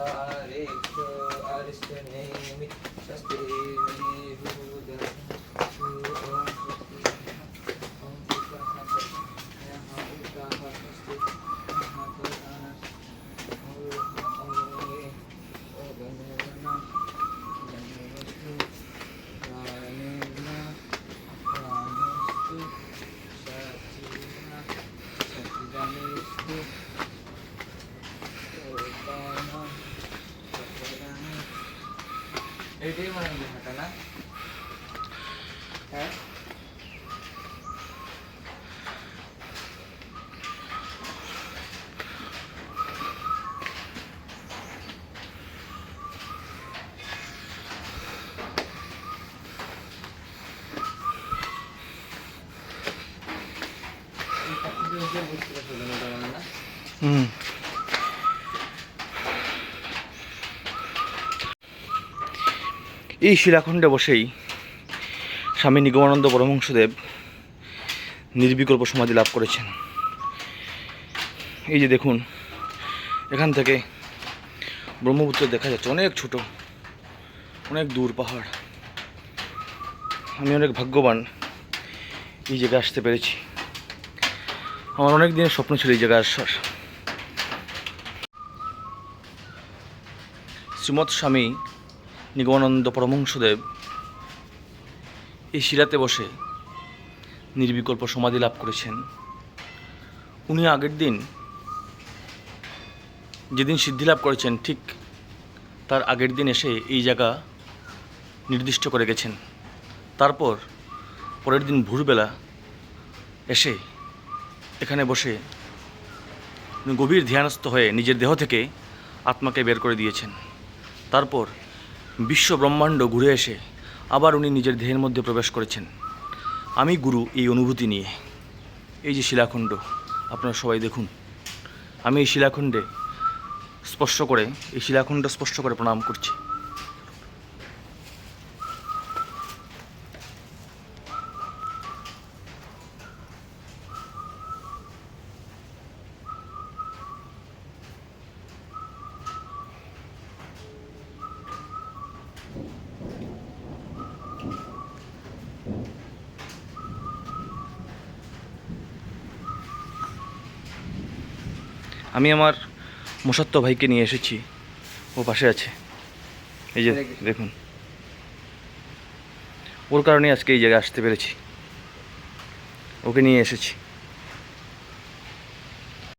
Tarik Arishtanemi Shastri Vihu এটাই মনে হয় ঘাটা না? হ্যাঁ? হুম। এই শিলাখণ্ডে বসেই স্বামী নিগমানন্দ পরমহংসদেব নির্বিকল্প সমাধি লাভ করেছেন। এই যে দেখুন, এখান থেকে ব্রহ্মপুত্র দেখা যাচ্ছে অনেক ছোট, অনেক দূর পাহাড়। আমি অনেক ভাগ্যবান এই জায়গায় আসতে পেরেছি। আমার অনেক দিনের স্বপ্ন ছিল এই জায়গায় আসার। শ্রীমৎ স্বামী নিগমানন্দ পরমহংসদেব এই শিলাতে বসে নির্বিকল্প সমাধি লাভ করেছেন। উনি আগের দিন যেদিন সিদ্ধি লাভ করেছেন, ঠিক তার আগের দিন এসে এই জায়গা নির্দিষ্ট করে গেছেন। তারপর পরের দিন ভোরবেলা এসে এখানে বসে গভীর ধ্যানস্থ হয়ে নিজের দেহ থেকে আত্মাকে বের করে দিয়েছেন। তারপর বিশ্ব ব্রহ্মাণ্ড ঘুরে এসে আবার উনি নিজের দেহের মধ্যে প্রবেশ করেছেন। আমি গুরু এই অনুভূতি নিয়ে। এই যে শিলাখণ্ড, আপনারা সবাই দেখুন। আমি এই শিলাখণ্ডে স্পর্শ করে, এই শিলাখণ্ড স্পর্শ করে প্রণাম করছি। আমি আমার মোসাত্ত ভাইকে নিয়ে এসেছি। ও পাশে আছে। এই যে, দেখুন। ওর কারণে আজকে এই জায়গায় আসতে পেরেছি। ওকে নিয়ে এসেছি।